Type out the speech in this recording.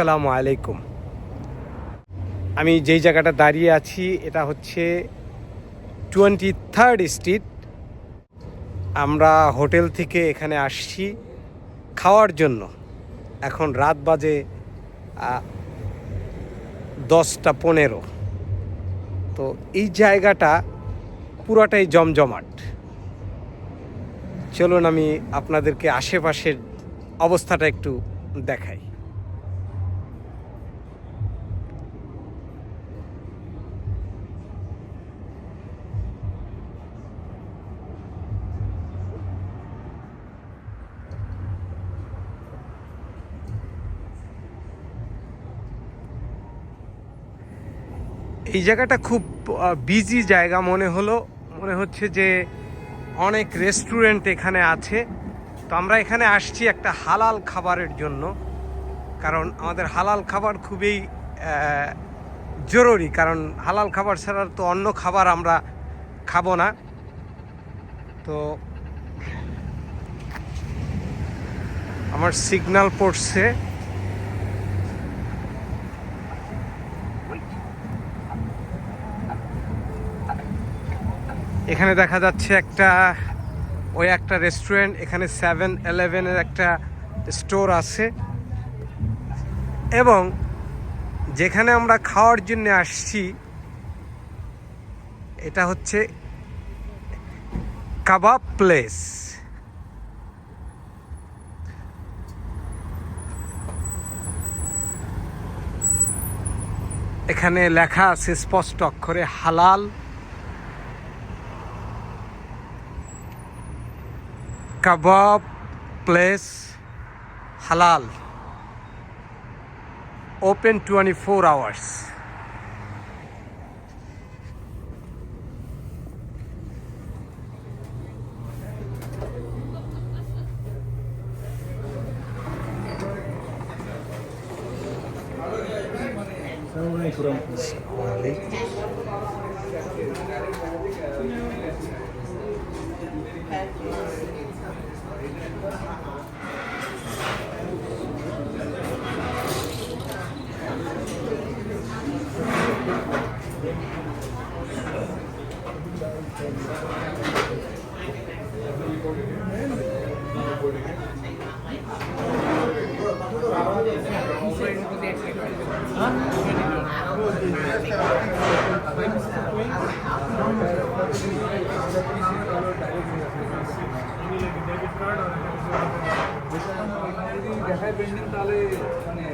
আসসালামু আলাইকুম। আমি যেই জায়গাটা দাঁড়িয়ে আছি, এটা হচ্ছে টোয়েন্টি থার্ড স্ট্রিট। আমরা হোটেল থেকে এখানে আসছি খাওয়ার জন্য। এখন রাত বাজে দশটা পনেরো। তো এই জায়গাটা পুরোটাই জমজমাট। চলুন আমি আপনাদেরকে আশেপাশের অবস্থাটা একটু দেখাই। এই জায়গাটা খুব বিজি জায়গা মনে হলো। মনে হচ্ছে যে অনেক রেস্টুরেন্ট এখানে আছে। তো আমরা এখানে আসছি একটা হালাল খাবারের জন্য। কারণ আমাদের হালাল খাবার খুবই জরুরি। কারণ হালাল খাবার ছাড়া তো অন্য খাবার আমরা খাব না। তো আমার সিগন্যাল পড়ছে। এখানে দেখা যাচ্ছে একটা, ওই একটা রেস্টুরেন্ট এখানে সেভেন ইলেভেনের একটা স্টোর আছে। এবং যেখানে আমরা খাওয়ার জন্য আসছি, এটা হচ্ছে কাবাব প্লেস এখানে লেখা আছে স্পষ্ট অক্ষরে হালাল। কাবাব প্লেস হালাল। ওপেন টোয়েন্টি ফোর আওয়ার্স দেখায় পেন্ডিং তাহলে মানে